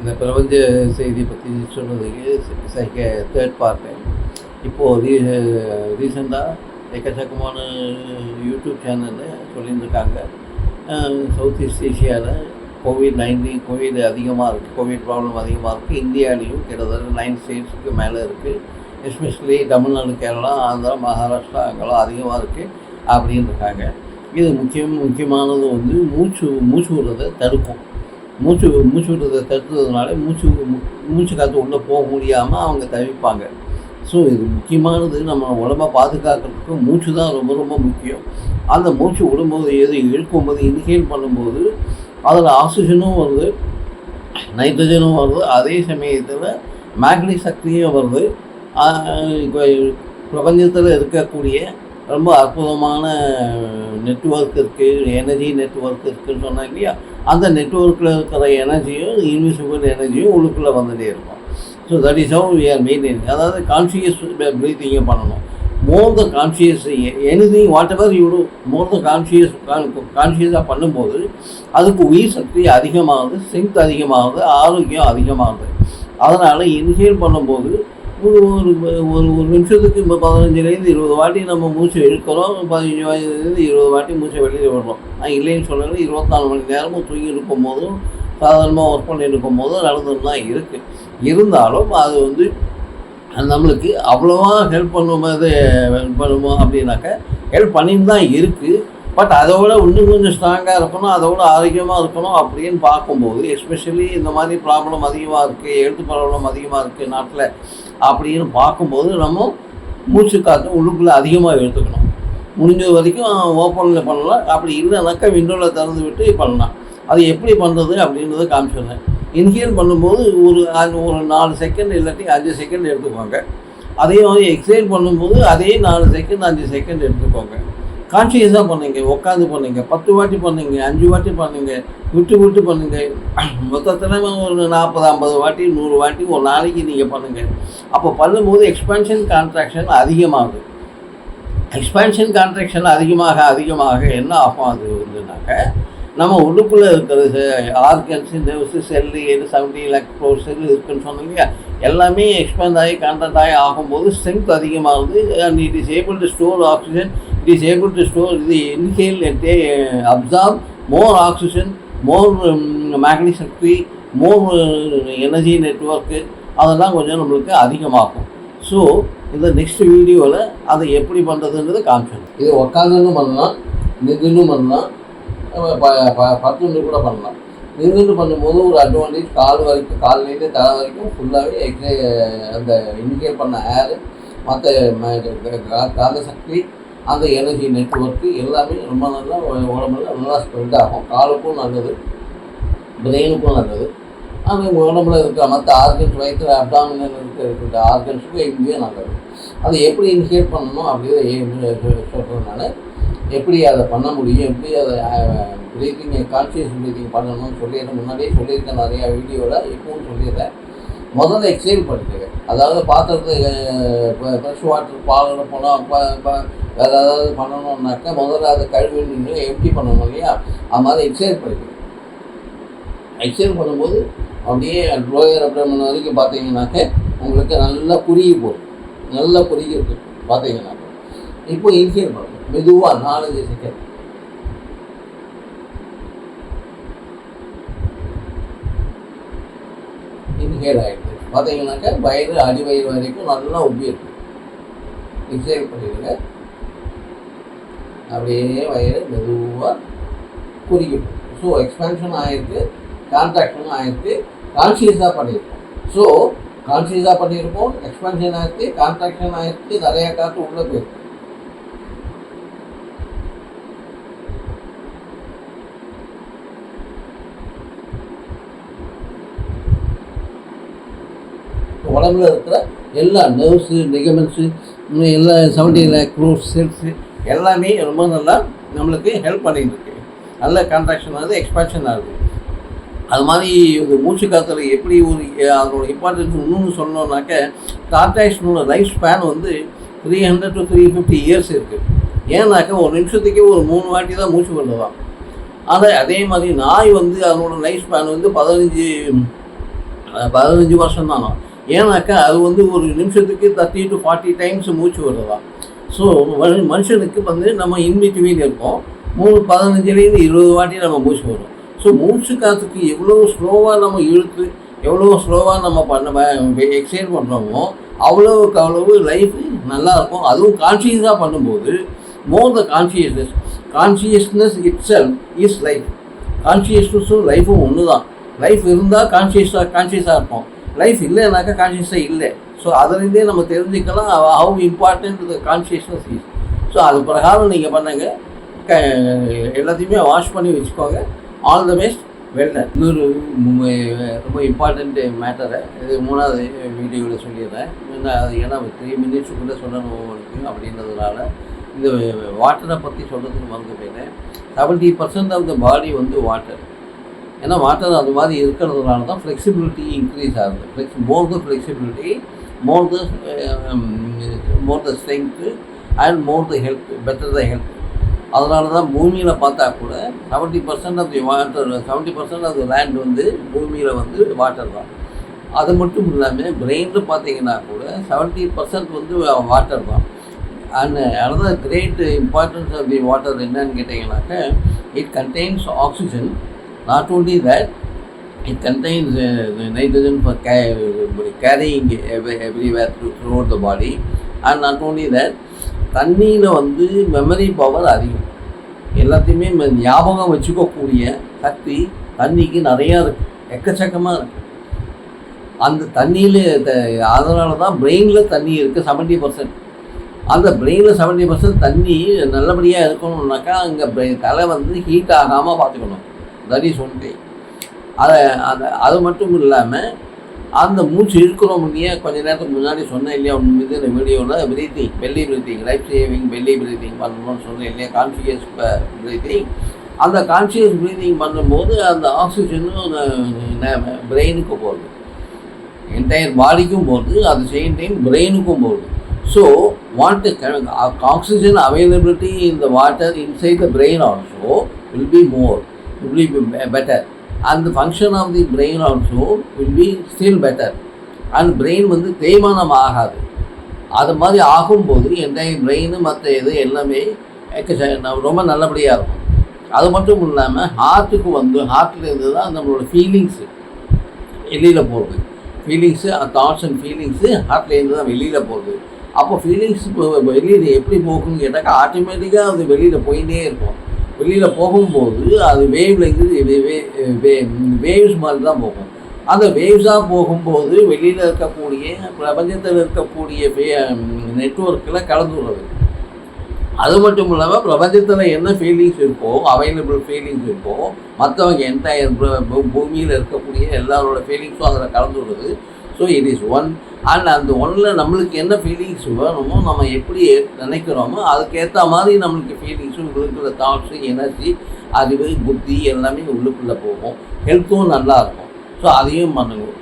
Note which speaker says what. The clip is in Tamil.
Speaker 1: இந்த பிரபஞ்ச செய்தி பற்றி சொல்கிறதுக்கு சைக்க தேர்ட் பார்ட்டு இப்போது ரீ ரீசெண்டாக எக்கச்சக்கமான யூடியூப் சேனலில் சொல்லியிருந்துருக்காங்க. சவுத் ஈஸ்ட் ஏஷியாவில் கோவிட் நைன்டீன் கோவிட் அதிகமாக இருக்குது கோவிட் ப்ராப்ளம் அதிகமாக இருக்குது இந்தியாவிலையும் கிட்டத்தட்ட நைன் ஸ்டேட்ஸுக்கு மேலே இருக்குது எஸ்பெஷலி தமிழ்நாடு கேரளா ஆந்திரா மகாராஷ்டிரா அங்கெல்லாம் அதிகமாக இருக்குது அப்படின்னு இருக்காங்க இது முக்கியம் முக்கியமானது வந்து மூச்சு மூச்சு விடுறதை தடுக்கும். மூச்சு மூச்சு விடுறதை தடுத்ததுனால மூச்சு மூச்சு காற்று உள்ளே போக முடியாமல் அவங்க தவிப்பாங்க. ஸோ இது முக்கியமானது. நம்ம உடம்பை பாதுகாக்கிறதுக்கு மூச்சு தான் ரொம்ப ரொம்ப முக்கியம். அந்த மூச்சு விடும்போது எது இழுக்கும்போது இன்ஹேல் பண்ணும்போது அதில் ஆக்சிஜனும் வருது நைட்ரஜனும் வருது. அதே சமயத்தில் மேக்னி சக்தியும் வருது. இப்போ பிரபஞ்சத்தில் இருக்கக்கூடிய ரொம்ப அற்புதமான நெட்ஒர்க் இருக்குது எனர்ஜி நெட்ஒர்க் இருக்குதுன்னு சொன்னாங்க இல்லையா? அந்த நெட்ஒர்க்கில் இருக்கிற எனர்ஜியும் இன்விசிபிள் எனர்ஜியும் உள்ளுக்குள்ளே வந்துகிட்டே இருக்கும். So that is how we are maintain அதாவது கான்சியஸ் ப்ரீத்திங்கை பண்ணணும். More the conscious anything whatever you do more the conscious கான்ஷியஸாக பண்ணும்போது அதுக்கு உயிர் சக்தி அதிகமாகுது ஸ்ட்ரென்த் அதிகமாகுது ஆரோக்கியம் அதிகமாகுது. அதனால் இன்ஹேல் பண்ணும்போது ஒரு ஒரு ஒரு ஒரு நிமிஷத்துக்கு இப்போ பதினஞ்சுலேருந்து இருபது வாட்டி நம்ம மூச்சு இழுக்கிறோம் பதினஞ்சு வயதுலேருந்து இருபது வாட்டி மூச்சை வெளியில் விடுறோம். நான் இல்லைன்னு சொல்லலை இருபத்தாலு மணி நேரமும் தூங்கி இருக்கும் போதும் சாதாரணமாக ஒர்க் பண்ணி இருக்கும் போதும் நடந்துட்டு தான் இருக்குது இருந்தாலும் அது வந்து நம்மளுக்கு அவ்வளோவா ஹெல்ப் பண்ணும்போது ஹெல்ப் பண்ணுமோ அப்படின்னாக்க ஹெல்ப் பண்ணின்னு தான் இருக்குது பட் அதோட இன்னும் கொஞ்சம் ஸ்ட்ராங்காக இருக்கணும் அதோட ஆரோக்கியமாக இருக்கணும் அப்படின்னு பார்க்கும்போது எஸ்பெஷலி இந்த மாதிரி ப்ராப்ளம் அதிகமாக இருக்குது எழுத்து ப்ராப்ளம் அதிகமாக இருக்குது நாட்டில் அப்படின்னு பார்க்கும்போது நம்ம மூச்சு காற்று உள்ளுக்குள்ளே அதிகமாக எடுத்துக்கணும் முடிஞ்ச வரைக்கும் ஓப்பனில் பண்ணலாம். அப்படி இல்லைனாக்கா விண்டோவில் திறந்து விட்டு பண்ணலாம். அது எப்படி பண்ணுறது அப்படின்றத காமிச்சிருந்தேன் இன்ஹேல் பண்ணும்போது ஒரு ஒரு நாலு செகண்ட் இல்லாட்டி அஞ்சு செகண்ட் எடுத்துக்கோங்க. அதே மாதிரி எக்ஸைல் பண்ணும்போது அதே நாலு செகண்ட் அஞ்சு செகண்ட் எடுத்துக்கோங்க. கான்சியஸாக பண்ணுங்க உட்காந்து பண்ணுங்க பத்து வாட்டி பண்ணுங்க அஞ்சு வாட்டி பண்ணுங்க விட்டு விட்டு பண்ணுங்க. மொத்தத்தில் ஒரு நாற்பது ஐம்பது வாட்டி நூறு வாட்டி ஒரு நாளைக்கு நீங்கள் பண்ணுங்கள் அப்போ பண்ணும்போது எக்ஸ்பென்ஷன் கான்ட்ராக்ஷன் அதிகமாகுது. எக்ஸ்பென்ஷன் கான்ட்ராக்ஷன் அதிகமாக அதிகமாக என்ன ஆகும் அது வந்துனாக்க நம்ம உள்ளுக்குள்ளே இருக்கிறது ஆர்கன்ஸ் இந்த செல்லு எது செவன்டி லேக் க்ரோர் செல் இருக்குன்னு சொன்னீங்க எல்லாமே எக்ஸ்பேண்ட் ஆகி கான்டாக்ட் ஆகி ஆகும்போது ஸ்ட்ரென்த் அதிகமாகுது. And it is able to store oxygen it is able to store இது inhale they absorb more oxygen more மேக்னி சக்தி மோர் எனர்ஜி நெட்ஒர்க்கு அதெல்லாம் கொஞ்சம் நம்மளுக்கு அதிகமாகும். ஸோ இந்த நெக்ஸ்ட் வீடியோவில் அதை எப்படி பண்ணுறதுன்றது காமிச்சணும் இது உக்காந்துன்னு பண்ணலாம் நின்றுன்னு பண்ணலாம் பத்துன்னு கூட பண்ணலாம். நின்றுட்டு பண்ணும்போது ஒரு அட்வான்டேஜ் கால் வரைக்கும் கால்லேருந்து தலை வரைக்கும் ஃபுல்லாகவே எக்ஸே அந்த இண்டிகேட் பண்ண ஏர் மற்ற காந்த சக்தி அந்த எனர்ஜி நெட்ஒர்க்கு எல்லாமே ரொம்ப நல்லா உடம்புல நல்லா ஸ்ப்ரெட் ஆகும். காலுக்கும் நல்லது பிரெயினுக்கும் நல்லது. அந்த உடம்புல இருக்கிற மற்ற ஆர்கன்ஸ் வயிற்று அப்டாமினல் இருக்க இருக்கிற ஆர்கன்ஸுக்கும் எங்கேயே நல்லது. அதை எப்படி இனிஷியேட் பண்ணணும் அப்படிங்கிறத சொல்கிறதுனால எப்படி அதை பண்ண முடியும் எப்படி அதை ப்ரீத்திங்கை கான்சியஸ் ப்ரீத்திங் பண்ணணும்னு சொல்லிடுறேன் முன்னாடியே சொல்லியிருக்கேன் நிறையா வீடியோவில் இப்பவும் சொல்லிடுறேன். முதல்ல எக்ஸைல் பண்ணிக்கோங்க. அதாவது பாத்திரத்தை ஃப்ரெஷ் வாட்டர் பால் போனோம் வேறு ஏதாவது பண்ணணும்னாக்கா முதல்ல அதை கழுவி நின்று எம்டி பண்ணணும் இல்லையா? அது மாதிரி எக்ஸைல் பண்ணிடுங்க எக்ஸைல் பண்ணும்போது அப்படியே லோயர் அப்டமன் வரைக்கும் பார்த்தீங்கன்னாக்க உங்களுக்கு நல்லா குறுகி போகும். நல்லா குறுகி இருக்கு பார்த்தீங்கன்னாக்க இப்போ இன்ஹேல் பண்ணணும். மெதுவாக நாலஞ்சு செகண்ட் இன்ஹேல் ஆகிடுது பார்த்தீங்கன்னாக்கா வயிறு அடி வயிறு வரைக்கும் நல்லா உப்பி இருக்கும் பண்ணிடுங்க. அப்படியே வயிறு மெதுவாக குறுகிடும் ஸோ எக்ஸ்பென்ஷன் ஆகிருக்கு கான்ட்ராக்ஷனும் ஆகிருக்கு கான்சியஸாக பண்ணியிருக்கோம் ஸோ கான்சியஸாக பண்ணியிருக்கோம் எக்ஸ்பென்ஷன் ஆகிருக்கு கான்ட்ராக்ஷன் ஆகிருக்கு நிறையா காற்று உள்ளே போயிருக்கு. உடம்புல இருக்கிற எல்லா நர்வ்ஸு லிகமெண்ட்ஸு எல்லா செவன்டி லேக் க்ரோஸ் செல்ஸு எல்லாமே ரொம்ப நல்லா நம்மளுக்கு ஹெல்ப் பண்ணிகிட்டு இருக்கு. நல்ல கான்ட்ராக்ஷன் ஆகுது எக்ஸ்பேன்ஷன் ஆகுது. அது மாதிரி இந்த மூச்சு காற்றுல எப்படி ஒரு அதோட இம்பார்ட்டன்ஸ் இன்னொன்று சொன்னோம்னாக்க டாட்டாய்ஸ்னோட லைஃப் ஸ்பேன் வந்து three hundred to three fifty years இருக்குது ஏன்னாக்கா ஒரு நிமிஷத்துக்கே ஒரு மூணு வாட்டி தான் மூச்சு பண்ணுதான் ஆனால் அதே மாதிரி நாய் வந்து அதனோட லைஃப் ஸ்பேன் வந்து பதினஞ்சு பதினஞ்சு வருஷம் தானோ ஏன்னாக்கா அது வந்து ஒரு நிமிஷத்துக்கு தேர்ட்டி டு ஃபார்ட்டி டைம்ஸ் மூச்சு வருதா ஸோ மனுஷனுக்கு வந்து நம்ம இன்பிட்வீன் இருக்கோம் மூணு பதினஞ்சுலேருந்து இருபது வாட்டி நம்ம மூச்சு வரும் ஸோ மூச்சு காற்றுக்கு எவ்வளோ ஸ்லோவாக நம்ம இழுத்து எவ்வளோ ஸ்லோவாக நம்ம பண்ண எக்ஸைட் பண்ணுறோமோ அவ்வளோவுக்கு அவ்வளவு லைஃப் நல்லாயிருக்கும். அதுவும் கான்சியஸாக பண்ணும்போது more the consciousness consciousness itself is life கான்ஷியஸ்னஸும் லைஃபும் ஒன்று தான் லைஃப் இருந்தால் கான்ஷியஸாக கான்ஷியஸாக இருப்போம். லைஃப் இல்லைனாக்கா கான்ஷியஸாக இல்லை. ஸோ அதுலேருந்தே நம்ம தெரிஞ்சுக்கலாம் how important the consciousness is so அது பிரகாரம் நீங்கள் பண்ணுங்க. க எல்லாத்தையுமே வாஷ் பண்ணி வச்சுக்கோங்க. ஆல் த பெஸ்ட் வெல்டன் இன்னொரு ரொம்ப இம்பார்ட்டண்ட் மேட்டரை இது மூணாவது வீடியோவில் சொல்லிடுறேன். அது ஏன்னா த்ரீ மினிட்ஸுக்குள்ளே சொல்லணும் உங்களுக்கு அப்படின்றதுனால இந்த வாட்டரை பற்றி சொல்கிறதுக்கு மறந்து போயிட்டேன் seventy percent of the body வந்து வாட்டர் ஏன்னா வாட்டர் அது மாதிரி இருக்கிறதுனால தான் ஃப்ளெக்சிபிலிட்டி இன்க்ரீஸ் ஆகுது. Flex more the flexibility more the more the strength and more the health better the health அதனால தான் பூமியில் பார்த்தா கூட seventy percent of the water seventy percent of the land வந்து பூமியில் வந்து வாட்டர் தான். அது மட்டும் இல்லாமல் பிரெயின்னு பார்த்தீங்கன்னா கூட செவன்ட்டி பர்சன்ட் வந்து வாட்டர் தான். And another great importance of the water என்னன்னு கேட்டிங்கனாக்க it contains oxygen not only that it contains nitrogen for K carrying everywhere through throughout the body and not only that தண்ணியில் வந்து மெமரி பவர் அதிகம். எல்லாத்தையுமே ஞாபகம் வச்சுக்கக்கூடிய சக்தி தண்ணிக்கு நிறையா இருக்குது எக்கச்சக்கமாக இருக்குது அந்த தண்ணியில் அதனால தான் பிரெயினில் தண்ணி இருக்குது செவன்ட்டி பர்சன்ட் அந்த பிரெயினில் செவன்ட்டி பர்சன்ட் தண்ணி நல்லபடியாக இருக்கணும்னாக்கா அங்கே தலை வந்து ஹீட் ஆகாமல் பார்த்துக்கணும். தட் இஸ் ஒன் திங் அதை அதை அது மட்டும் இல்லாமல் அந்த மூச்சு இருக்கிறோம் இல்லையா கொஞ்ச நேரத்துக்கு முன்னாடி சொன்னேன் இல்லையா ஒன்று மீது இந்த வீடியோவில் breathing belly breathing life saving belly breathing பண்ணணும்னு சொன்னேன் இல்லையா கான்சியஸ் பிரீத்திங் அந்த கான்சியஸ் ப்ரீதிங் பண்ணும்போது அந்த ஆக்சிஜனும் பிரெயினுக்கு போகுது. என்டையர் பாடிக்கும் போகுது அட் சேம் டைம் பிரெயினுக்கும் போகுது. So water oxygen availability in the water inside the brain also will be more will be better அந்த function of the brain also will be still better and brain வந்து தேய்மானம் ஆகாது. அது மாதிரி ஆகும்போது என்ன பிரெயின் மற்ற இது எல்லாமே ரொம்ப நல்லபடியாக இருக்கும். அது மட்டும் இல்லாமல் ஹார்ட்டுக்கு வந்து ஹார்ட்லேருந்து தான் நம்மளோட ஃபீலிங்ஸு வெளியில் போகுது. ஃபீலிங்ஸு தாட்ஸ் அண்ட் ஃபீலிங்ஸு ஹார்ட்லேருந்து தான் வெளியில் போகுது. அப்போ ஃபீலிங்ஸ் வெளியில் எப்படி போகும்னு கேட்டாக்கா ஆட்டோமேட்டிக்காக அது வெளியில் போயிட்டே இருக்கும். வெளியில் போகும்போது அது வேவ்ல இருந்து வேவ்ஸ் மாதிரி தான் போகும். அந்த வேவ்ஸாக போகும்போது வெளியில் இருக்கக்கூடிய பிரபஞ்சத்தில் இருக்கக்கூடிய நெட்ஒர்க்கில் கலந்து விடுறது. அது மட்டும் இல்லாமல் பிரபஞ்சத்தில் என்ன ஃபீலிங்ஸ் இருக்கோ அவைலபிள் ஃபீலிங்ஸ் இருக்கோ மற்றவங்க என்டையர் பூமியில் இருக்கக்கூடிய எல்லாரோட ஃபீலிங்ஸும் அதில் கலந்து விடுறது. So it is one and அந்த ஒன்னில் நம்மளுக்கு என்ன ஃபீலிங்ஸ் வேணுமோ நம்ம எப்படி நினைக்கிறோமோ அதுக்கேற்ற மாதிரி நம்மளுக்கு ஃபீலிங்ஸும் உள்ளுக்குள்ள தாட்ஸு எனர்ஜி அறிவு புத்தி எல்லாமே உள்ளுக்குள்ளே போகும். ஹெல்த்தும் நல்லா இருக்கும். ஸோ அதையும் பண்ணுங்க.